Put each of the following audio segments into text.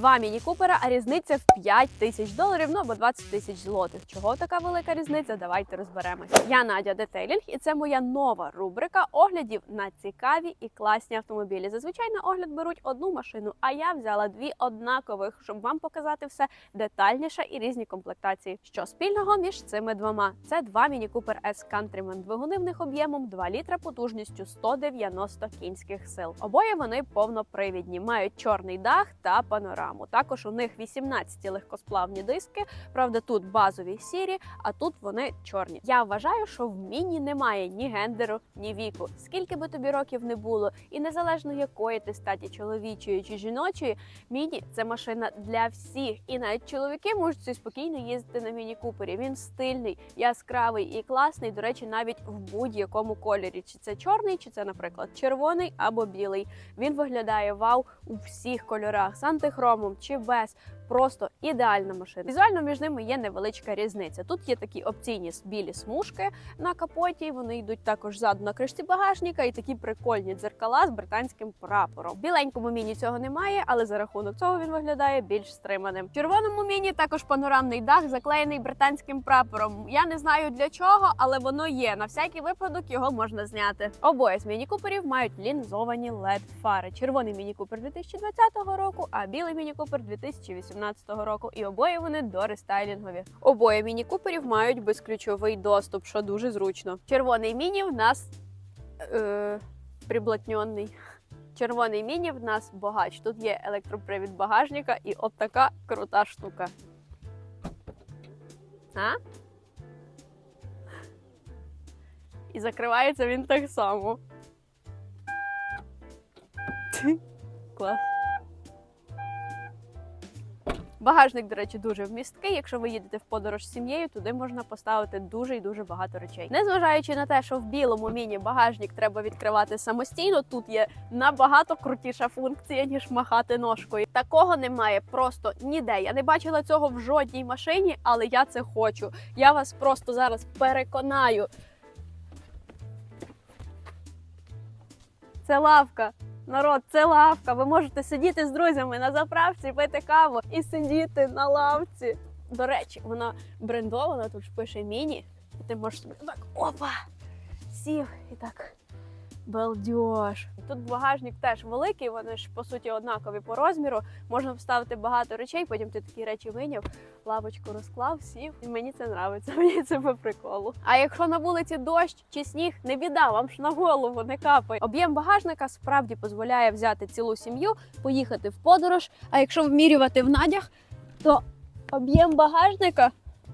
Два міні-купера, а різниця в 5 тисяч доларів, ну або 20 тисяч злотих. Чого така велика різниця? Давайте розберемося. Я Надя Детейлінг, і це моя нова рубрика оглядів на цікаві і класні автомобілі. Зазвичай на огляд беруть одну машину, а я взяла дві однакових, щоб вам показати все детальніше і різні комплектації. Що спільного між цими двома? Це два Міні Купер S Countryman. Двигуни в них об'ємом 2 літра потужністю 190 кінських сил. Обоє вони повнопривідні, мають чорний дах та панораму. Також у них 18 легкосплавні диски. Правда, тут базові сірі, а тут вони чорні. Я вважаю, що в міні немає ні гендеру, ні віку. Скільки би тобі років не було, і незалежно якої ти статі чоловічої чи жіночої, міні це машина для всіх. І навіть чоловіки можуть спокійно їздити на міні купері. Він стильний, яскравий і класний. До речі, навіть в будь-якому кольорі. Чи це чорний, чи це, наприклад, червоний або білий. Він виглядає вау у всіх кольорах з антихромом чи без. Просто ідеальна машина. Візуально між ними є невеличка різниця. Тут є такі опційні білі смужки на капоті. Вони йдуть також ззаду на кришці багажника, і такі прикольні дзеркала з британським прапором. Біленькому міні цього немає, але за рахунок цього він виглядає більш стриманим. В червоному міні також панорамний дах, заклеєний британським прапором. Я не знаю для чого, але воно є. На всякий випадок його можна зняти. Обоє з міні-куперів мають лінзовані led фари. Червоний міні-купер 2020 року, а білий міні-купер 2018 року. І обоє вони дорестайлінгові. Обоє міні-куперів мають безключовий доступ, що дуже зручно. Червоний міні в нас е, приблотньонний. Червоний міні в нас богач. Тут є електропривід багажника і от така крута штука. А? І закривається він так само. Клас. Багажник, до речі, дуже вмісткий. Якщо ви їдете в подорож з сім'єю, туди можна поставити дуже і дуже багато речей. Незважаючи на те, що в білому міні багажник треба відкривати самостійно, тут є набагато крутіша функція, ніж махати ножкою. Такого немає просто ніде. Я не бачила цього в жодній машині, але я це хочу. Я вас просто зараз переконаю. Це лавка. Народ, це лавка. Ви можете сидіти з друзями на заправці, пити каву і сидіти на лавці. До речі, вона брендована, тут пише міні. І ти можеш собі так опа! Сів і так. Балдеж. Тут багажник теж великий, вони ж по суті однакові по розміру. Можна вставити багато речей, потім ти такі речі виняв, лавочку розклав, сів. І мені це нравиться, мені це по приколу. А якщо на вулиці дощ чи сніг, не біда, вам ж на голову не капає. Об'єм багажника справді дозволяє взяти цілу сім'ю, поїхати в подорож. А якщо вмірювати в надях, то об'єм багажника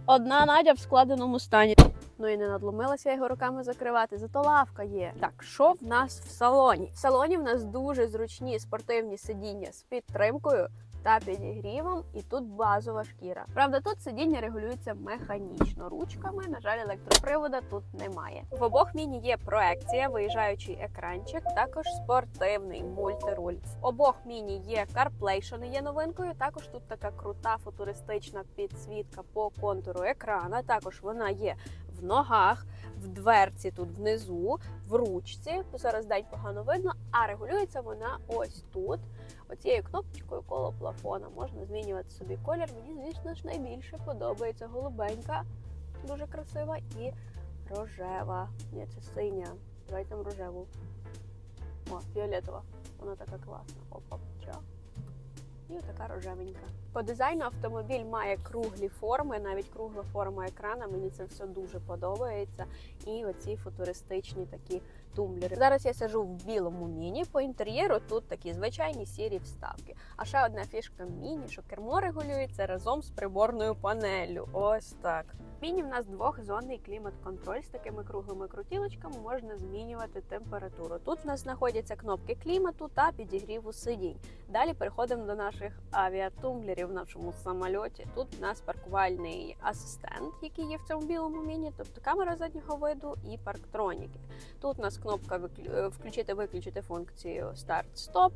одна надя в складеному стані. Ну і не надломилася його руками закривати, зато лавка є. Так, що в нас в салоні? В салоні в нас дуже зручні спортивні сидіння з підтримкою та підігрівом, і тут базова шкіра. Правда, тут сидіння регулюється механічно ручками. На жаль, електропривода тут немає. В обох міні є проекція, виїжджаючий екранчик, також спортивний мультируль. В обох міні є CarPlay, що не є новинкою. Також тут така крута футуристична підсвітка по контуру екрана. Також вона є в ногах, в дверці тут внизу, в ручці. Зараз день погано видно, а регулюється вона ось тут. Оцією кнопочкою коло плафона можна змінювати собі колір. Мені, звісно ж, найбільше подобається голубенька, дуже красива, і рожева. Ні, це синя. Давайте там рожеву. О, фіолетова. Вона така класна. Опа, ча. І така рожевенька. По дизайну автомобіль має круглі форми, навіть кругла форма екрана. Мені це все дуже подобається. І оці футуристичні такі тумблери. Зараз я сижу в білому міні. По інтер'єру тут такі звичайні сірі вставки. А ще одна фішка міні, що кермо регулюється разом з приборною панеллю. Ось так. Міні в нас двохзонний клімат-контроль з такими круглими крутілочками можна змінювати температуру. Тут в нас знаходяться кнопки клімату та підігріву сидінь. Далі переходимо до наших авіатумблерів в нашому самольоті. Тут в нас паркувальний асистент, який є в цьому білому міні, тобто камера заднього виду і парктроніки. Тут у нас кнопка включити-виключити функцію старт-стоп,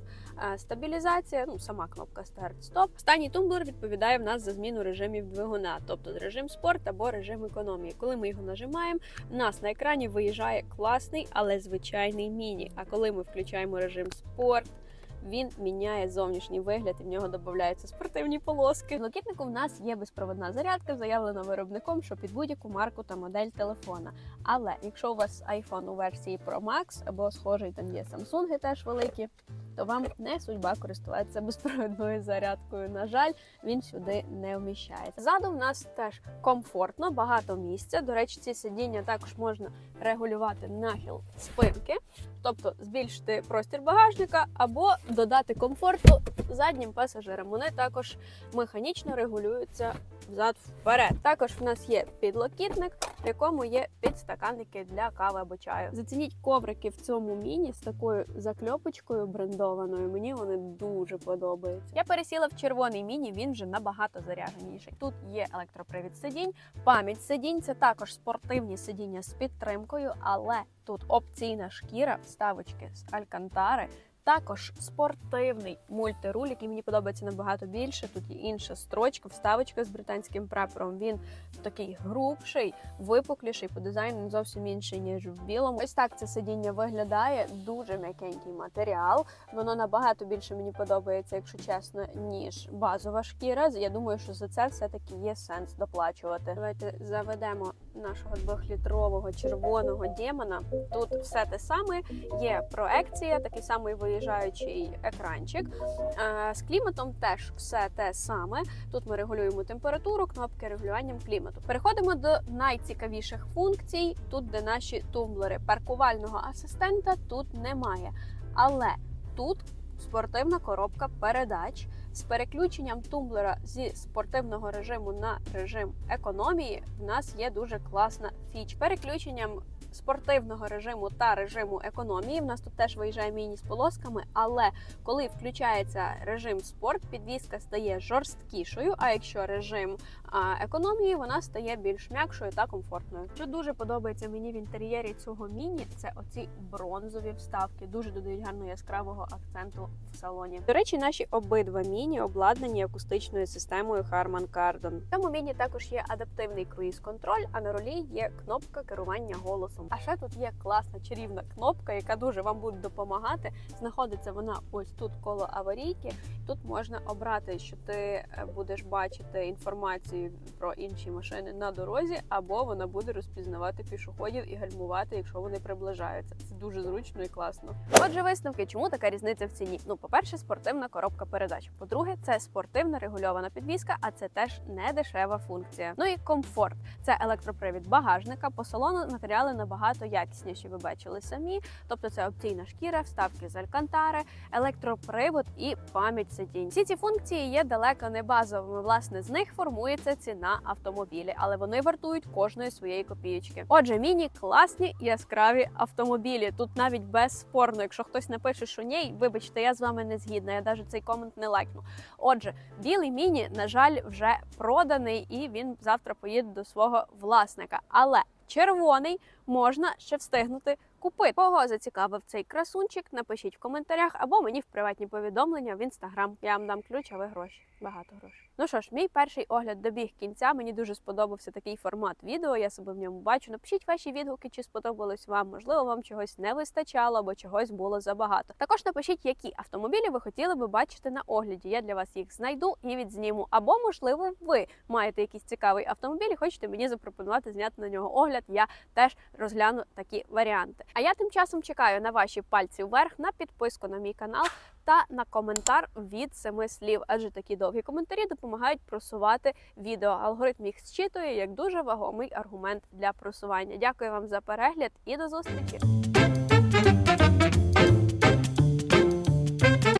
е, стабілізація, ну сама кнопка старт-стоп. Останній тумблер відповідає в нас за зміну режимів двигуна, тобто режим спорт або режим економії. Коли ми його нажимаємо, в нас на екрані виїжджає класний, але звичайний міні. А коли ми включаємо режим спорт, він міняє зовнішній вигляд і в нього додаються спортивні полоски. В Локітнику в нас є безпроводна зарядка, заявлена виробником, що під будь-яку марку та модель телефона. Але якщо у вас iPhone у версії Pro Max або схожий там є Samsung теж великі, то вам не судьба користуватися безпровідною зарядкою. На жаль, він сюди не вміщається. Ззаду в нас теж комфортно, багато місця. До речі, ці сидіння також можна регулювати нахил спинки, тобто збільшити простір багажника або додати комфорту заднім пасажирам. Вони також механічно регулюються взад вперед. Також в нас є підлокітник, в якому є підстаканники для кави або чаю. Зацініть коврики в цьому міні з такою закльопочкою брендованою. Мені вони дуже подобаються. Я пересіла в червоний міні. Він вже набагато зарядженіший. Тут є електропривід сидінь, пам'ять сидінь. Це також спортивні сидіння з підтримкою, але тут опційна шкіра, вставочки з алькантари. Також спортивний мультируль, який мені подобається набагато більше. Тут є інша строчка, вставочка з британським прапором. Він такий грубший, випукліший по дизайну зовсім інший ніж в білому. Ось так це сидіння виглядає. Дуже м'якенький матеріал. Воно набагато більше мені подобається, якщо чесно, ніж базова шкіра. Я думаю, що за це все таки є сенс доплачувати. Давайте заведемо нашого двохлітрового червоного демона. Тут все те саме. Є проекція, такий самий виїжджаючий екранчик. Е, З кліматом теж все те саме. Тут ми регулюємо температуру, кнопки регулюванням клімату. Переходимо до найцікавіших функцій. Тут, де наші тумблери, паркувального асистента тут немає. Але тут спортивна коробка передач з переключенням тумблера зі спортивного режиму на режим економії. В нас є дуже класна фіч. Переключенням спортивного режиму та режиму економії. В нас тут теж виїжджає міні з полосками, але коли включається режим спорт, підвізка стає жорсткішою. А якщо режим економії, вона стає більш м'якшою та комфортною. Що дуже подобається мені в інтер'єрі цього міні, це оці бронзові вставки. Дуже додають гарно яскравого акценту в салоні. До речі, наші обидва міні обладнані акустичною системою Harman Kardon. В цьому міні також є адаптивний круїз-контроль, а на рулі є кнопка керування голосом. А ще тут є класна чарівна кнопка, яка дуже вам буде допомагати. Знаходиться вона ось тут коло аварійки. Тут можна обрати, що ти е, будеш бачити інформацію про інші машини на дорозі, або вона буде розпізнавати пішоходів і гальмувати, якщо вони приближаються. Це дуже зручно і класно. Отже, висновки, чому така різниця в ціні? Ну, по-перше, спортивна коробка передач. По-друге, це спортивна регульована підвізка, а це теж не дешева функція. Ну і комфорт. Це електропривід багажника. По салону матеріали набагато якісніші. Ви бачили самі. Тобто це опційна шкіра, вставки з алькантари, електропривод і пам'ять сидінь. Всі ці функції є далеко не базовими. Власне, з них формується ціна автомобілі, але вони вартують кожної своєї копієчки. Отже, міні класні яскраві автомобілі. Тут навіть безспорно, якщо хтось напише, що ні, вибачте, я з вами не згідна. Я навіть цей комент не лайкну. Отже, білий міні, на жаль, вже проданий, і він завтра поїде до свого власника. Але червоний можна ще встигнути купити. Кого зацікавив цей красунчик? Напишіть в коментарях або мені в приватні повідомлення в інстаграм. Я вам дам ключ, а ви гроші. Багато грошей. Ну що ж, мій перший огляд добіг кінця. Мені дуже сподобався такий формат відео. Я себе в ньому бачу. Напишіть ваші відгуки, чи сподобалось вам. Можливо, вам чогось не вистачало або чогось було забагато. Також напишіть, які автомобілі ви хотіли би бачити на огляді. Я для вас їх знайду і відзніму. Або, можливо, ви маєте якийсь цікавий автомобіль і хочете мені запропонувати зняти на нього огляд. Я теж розгляну такі варіанти. А я тим часом чекаю на ваші пальці вверх, на підписку на мій канал та на коментар від семи слів, адже такі довгі коментарі допомагають просувати відео. Алгоритм їх зчитує як дуже вагомий аргумент для просування. Дякую вам за перегляд і до зустрічі!